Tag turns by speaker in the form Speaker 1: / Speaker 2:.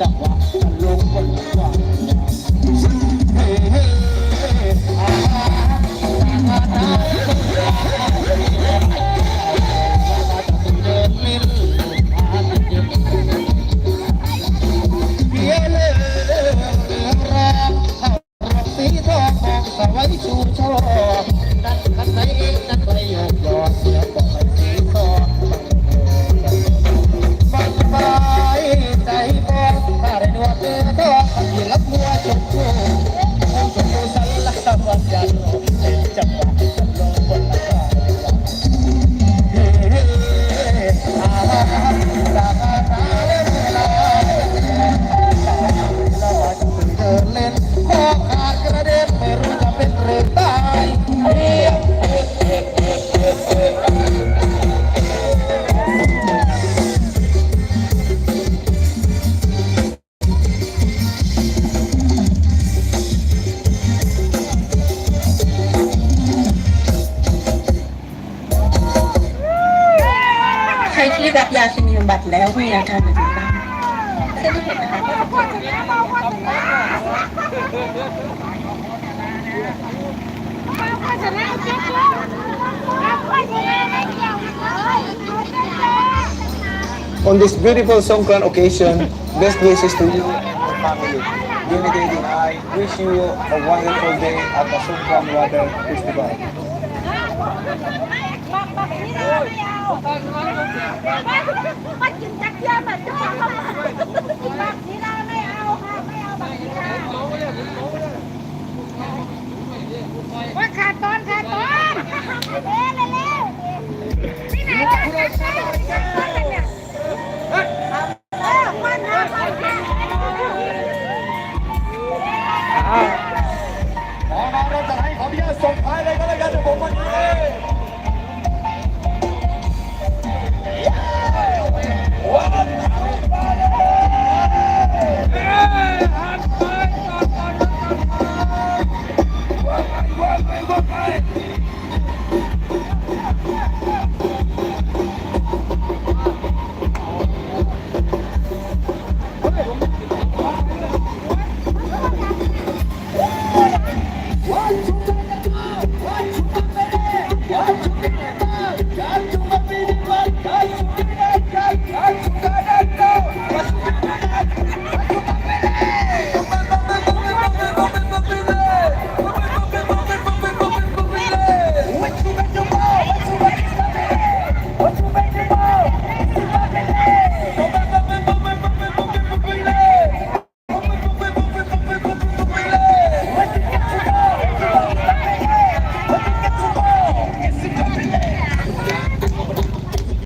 Speaker 1: จังหวะมันลงบนหวังเฮ้เฮ้อาฮาอาฮาสวัสดีชูชอนั่นขันไหนนั่นไปโยกยอเสียบอกไป
Speaker 2: ใครที่รับยาเคมีบำบัดแล้วมีอาการแบบนี้บ้างเส้นเห็นนะคะ
Speaker 3: On this beautiful Songkran occasion, best wishes to you and your family. Unity and I wish you a wonderful day at the Songkran Water Festival.
Speaker 4: มากินจักเทียมแบบนี้แบบนี้เราไม่เอาค่ะไม่เอาแบบนี้ค่ะว่าขาดตอนขาดตอนเร็วเร็วที่ไหน